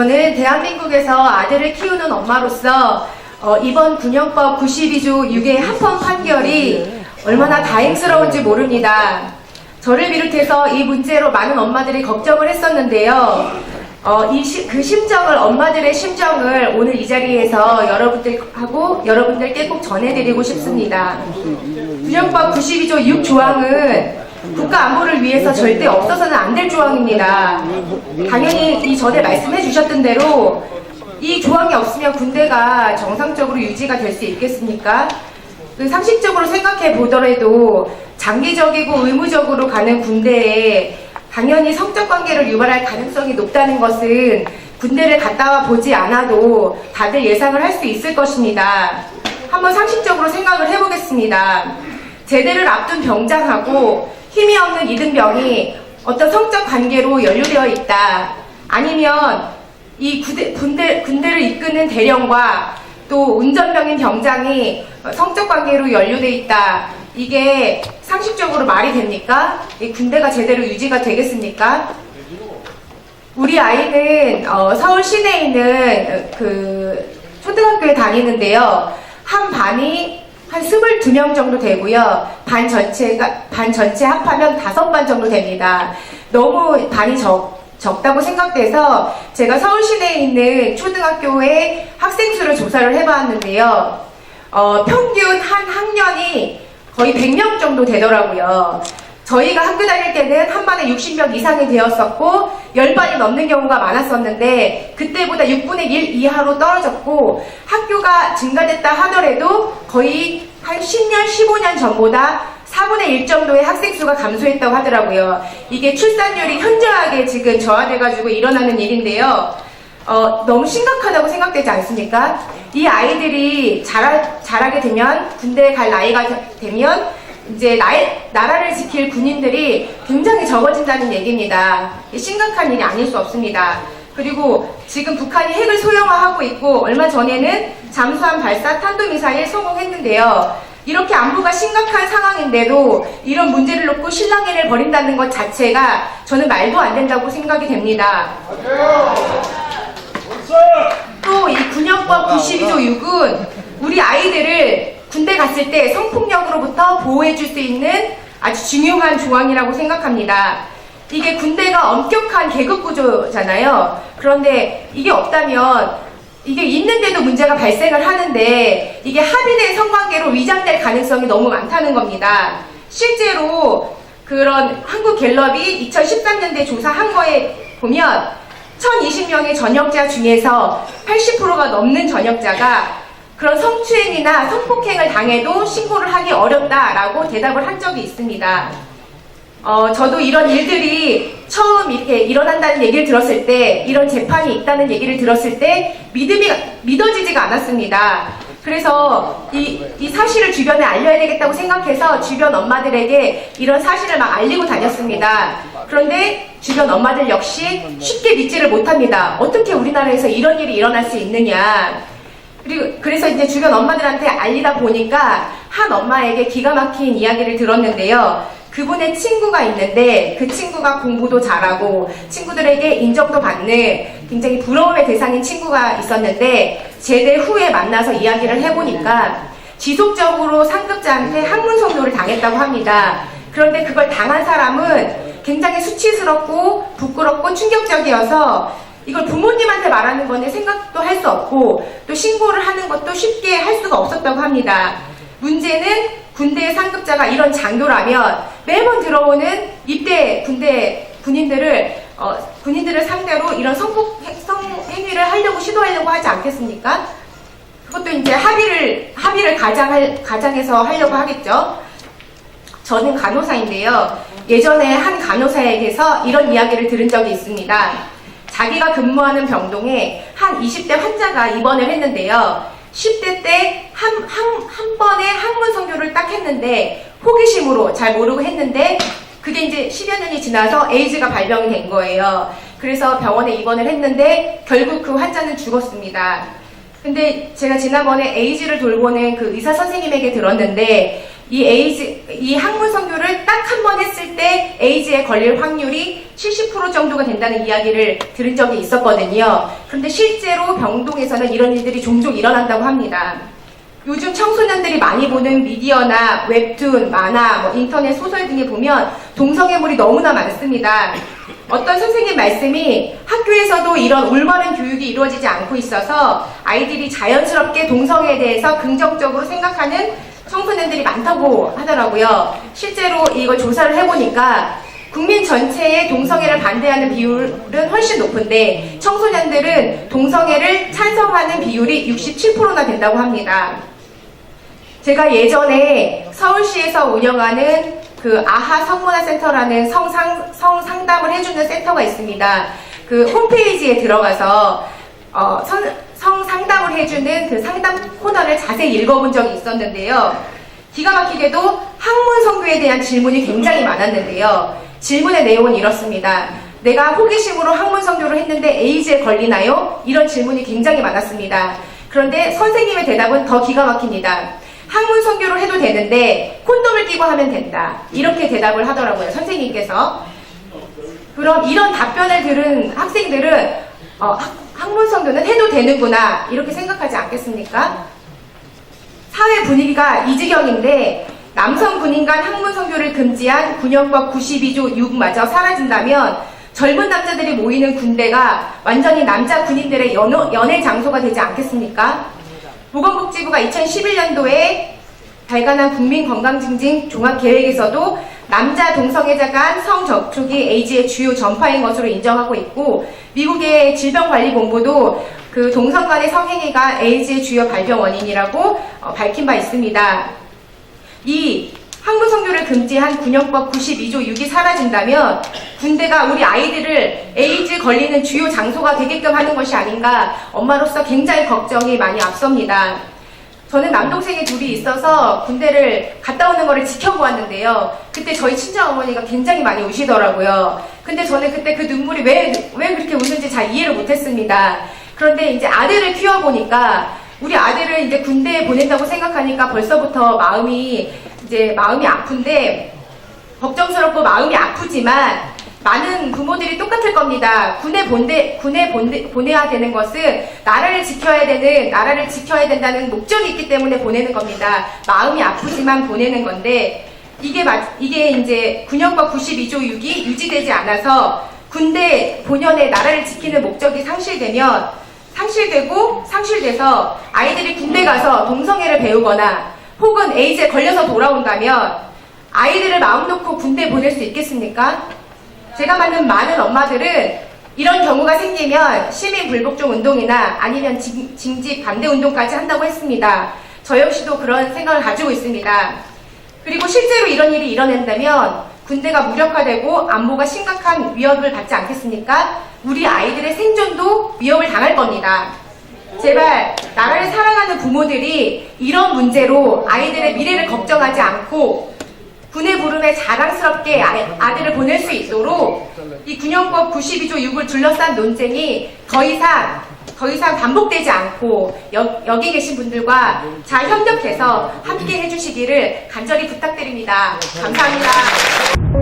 저는 대한민국에서 아들을 키우는 엄마로서 어, 이번 군형법 92조 6의 합헌 판결이 얼마나 다행스러운지 모릅니다. 저를 비롯해서 이 문제로 많은 엄마들이 걱정을 했었는데요. 어, 이 시- 그 심정을 엄마들의 심정을 오늘 이 자리에서 여러분들하고 여러분들께 꼭 전해드리고 싶습니다. 군형법 92조 6 조항은 국가 안보를 위해서 절대 없어서는 안 될 조항입니다. 당연히 이 전에 말씀해 주셨던 대로 이 조항이 없으면 군대가 정상적으로 유지가 될 수 있겠습니까? 그 상식적으로 생각해 보더라도 장기적이고 의무적으로 가는 군대에 당연히 성적 관계를 유발할 가능성이 높다는 것은 군대를 갔다 와 보지 않아도 다들 예상을 할 수 있을 것입니다. 한번 상식적으로 생각을 해보겠습니다. 제대를 앞둔 병장하고 힘이 없는 이등병이 어떤 성적 관계로 연루되어 있다. 아니면 이 구대, 군대, 군대를 이끄는 대령과 또 운전병인 병장이 성적 관계로 연루돼 있다. 이게 상식적으로 말이 됩니까? 이 군대가 제대로 유지가 되겠습니까? 우리 아이는 어, 서울 시내에 있는 그 초등학교에 다니는데요. 한 반이 한 22명 정도 되고요. 반 전체가 반 전체 합하면 다섯 반 정도 됩니다. 너무 반이 적 적다고 생각돼서 제가 서울 시내에 있는 초등학교의 학생 수를 조사를 해봤는데요. 어, 평균 한 학년이 거의 100명 정도 되더라고요. 저희가 학교 다닐 때는 한 반에 60명 이상이 되었었고 10반이 넘는 경우가 많았었는데 그때보다 6분의 1 이하로 떨어졌고 학교가 증가됐다 하더라도 거의 한 10년, 15년 전보다 4분의 1 정도의 학생 수가 감소했다고 하더라고요. 이게 출산율이 현저하게 지금 저하돼가지고 일어나는 일인데요. 어, 너무 심각하다고 생각되지 않습니까? 이 아이들이 자라, 자라게 되면, 군대에 갈 나이가 되- 되면, 이제 나이, 나라를 지킬 군인들이 굉장히 적어진다는 얘기입니다. 심각한 일이 아닐 수 없습니다. 그리고 지금 북한이 핵을 소형화하고 있고, 얼마 전에는 잠수함 발사 탄도미사일 성공했는데요. 이렇게 안보가 심각한 상황인데도 이런 문제를 놓고 실랑이를 벌인다는 것 자체가 저는 말도 안 된다고 생각이 됩니다. 또 이 군형법 92조 6은 우리 아이들을 군대 갔을 때 성폭력으로부터 보호해줄 수 있는 아주 중요한 조항이라고 생각합니다. 이게 군대가 엄격한 계급 구조잖아요. 그런데 이게 없다면 이게 있는데도 문제가 발생을 하는데 이게 합의된 성관계로 위장될 가능성이 너무 많다는 겁니다. 실제로 그런 한국 갤럽이 2013년대 조사한 거에 보면 1020명의 전역자 중에서 80%가 넘는 전역자가 그런 성추행이나 성폭행을 당해도 신고를 하기 어렵다라고 대답을 한 적이 있습니다. 어, 저도 이런 일들이 처음 이렇게 일어난다는 얘기를 들었을 때, 이런 재판이 있다는 얘기를 들었을 때, 믿음이, 믿어지지가 않았습니다. 그래서 이, 이 사실을 주변에 알려야 되겠다고 생각해서 주변 엄마들에게 이런 사실을 막 알리고 다녔습니다. 그런데 주변 엄마들 역시 쉽게 믿지를 못합니다. 어떻게 우리나라에서 이런 일이 일어날 수 있느냐. 그리고 그래서 이제 주변 엄마들한테 알리다 보니까 한 엄마에게 기가 막힌 이야기를 들었는데요. 그분의 친구가 있는데 그 친구가 공부도 잘하고 친구들에게 인정도 받는 굉장히 부러움의 대상인 친구가 있었는데 제대 후에 만나서 이야기를 해보니까 지속적으로 상급자한테 학문 성노를 당했다고 합니다. 그런데 그걸 당한 사람은 굉장히 수치스럽고 부끄럽고 충격적이어서 이걸 부모님한테 말하는 거는 생각도 할 수 없고 또 신고를 하는 것도 쉽게 할 수가 없었다고 합니다. 문제는 군대 상급자가 이런 장교라면 매번 들어오는 입대 군대 군인들을 어, 군인들을 상대로 이런 성폭 성행위를 하려고 시도하려고 하지 않겠습니까? 그것도 이제 합의를 합의를 가장할 가장해서 하려고 하겠죠. 저는 간호사인데요. 예전에 한 간호사에게서 이런 이야기를 들은 적이 있습니다. 자기가 근무하는 병동에 한 20대 환자가 입원을 했는데요. 10대 때 한, 한, 한 번에 학문 성교를 딱 했는데 호기심으로 잘 모르고 했는데 그게 이제 10여 년이 지나서 에이즈가 발병이 된 거예요. 그래서 병원에 입원을 했는데 결국 그 환자는 죽었습니다. 근데 제가 지난번에 에이즈를 돌보는 그 의사 선생님에게 들었는데 이 에이즈, 이 학문 성교를 딱 한 번 했을 때 에이즈에 걸릴 확률이 70% 정도가 된다는 이야기를 들은 적이 있었거든요. 그런데 실제로 병동에서는 이런 일들이 종종 일어난다고 합니다. 요즘 청소년들이 많이 보는 미디어나 웹툰, 만화, 뭐 인터넷 소설 등에 보면 동성애물이 너무나 많습니다. 어떤 선생님 말씀이 학교에서도 이런 올바른 교육이 이루어지지 않고 있어서 아이들이 자연스럽게 동성애에 대해서 긍정적으로 생각하는 청소년들이 많다고 하더라고요. 실제로 이걸 조사를 해보니까 국민 전체의 동성애를 반대하는 비율은 훨씬 높은데 청소년들은 동성애를 찬성하는 비율이 67%나 된다고 합니다. 제가 예전에 서울시에서 운영하는 그 아하 성문화 센터라는 성상, 성상담을 해주는 센터가 있습니다. 그 홈페이지에 들어가서 어, 성, 성 해주는 그 상담 코너를 자세히 읽어본 적이 있었는데요. 기가 막히게도 학문 성교에 대한 질문이 굉장히 많았는데요. 질문의 내용은 이렇습니다. 내가 호기심으로 학문 성교를 했는데 에이즈에 걸리나요? 이런 질문이 굉장히 많았습니다. 그런데 선생님의 대답은 더 기가 막힙니다. 학문 성교를 해도 되는데 콘돔을 끼고 하면 된다. 이렇게 대답을 하더라고요. 선생님께서. 그럼 이런 답변을 들은 학생들은 어, 학- 학문 성교는 해도 되는구나 이렇게 생각하지 않겠습니까? 사회 분위기가 이 지경인데 남성 군인 간 학문 성교를 금지한 군형법 92조 6마저 사라진다면 젊은 남자들이 모이는 군대가 완전히 남자 군인들의 연호- 연애 장소가 되지 않겠습니까? 보건복지부가 2011년도에 발간한 국민건강증진 종합계획에서도 남자 동성애자 간 성접촉이 에이즈의 주요 전파인 것으로 인정하고 있고 미국의 질병관리본부도 그 동성 간의 성행위가 에이즈의 주요 발병 원인이라고 어, 밝힌 바 있습니다. 이 학문 성교를 금지한 군형법 92조 6이 사라진다면 군대가 우리 아이들을 에이즈 걸리는 주요 장소가 되게끔 하는 것이 아닌가 엄마로서 굉장히 걱정이 많이 앞섭니다. 저는 남동생이 둘이 있어서 군대를 갔다 오는 거를 지켜보았는데요. 그때 저희 친정 어머니가 굉장히 많이 우시더라고요. 근데 저는 그때 그 눈물이 왜, 왜 그렇게 우는지 잘 이해를 못했습니다. 그런데 이제 아들을 키워보니까 우리 아들을 이제 군대에 보낸다고 생각하니까 벌써부터 마음이 이제 마음이 아픈데 걱정스럽고 마음이 아프지만 많은 부모들이 똑같을 겁니다. 군에 본대, 군에 본대, 보내야 되는 것은 나라를 지켜야 되는, 나라를 지켜야 된다는 목적이 있기 때문에 보내는 겁니다. 마음이 아프지만 보내는 건데, 이게, 마, 이게 이제 군형법 92조 6이 유지되지 않아서 군대 본연의 나라를 지키는 목적이 상실되면 상실되고 상실돼서 아이들이 군대 가서 동성애를 배우거나 혹은 에이즈에 걸려서 돌아온다면 아이들을 마음 놓고 군대 보낼 수 있겠습니까? 제가 만난 많은 엄마들은 이런 경우가 생기면 시민 불복종 운동이나 아니면 징, 징집 반대 운동까지 한다고 했습니다. 저 역시도 그런 생각을 가지고 있습니다. 그리고 실제로 이런 일이 일어난다면 군대가 무력화되고 안보가 심각한 위협을 받지 않겠습니까? 우리 아이들의 생존도 위협을 당할 겁니다. 제발 나라를 사랑하는 부모들이 이런 문제로 아이들의 미래를 걱정하지 않고 군의 부름에 자랑스럽게 아- 아들을 보낼 수 있도록 이 군형법 92조 6을 둘러싼 논쟁이 더 이상 더 이상 반복되지 않고 여, 여기 계신 분들과 잘 협력해서 함께 해주시기를 간절히 부탁드립니다. 감사합니다.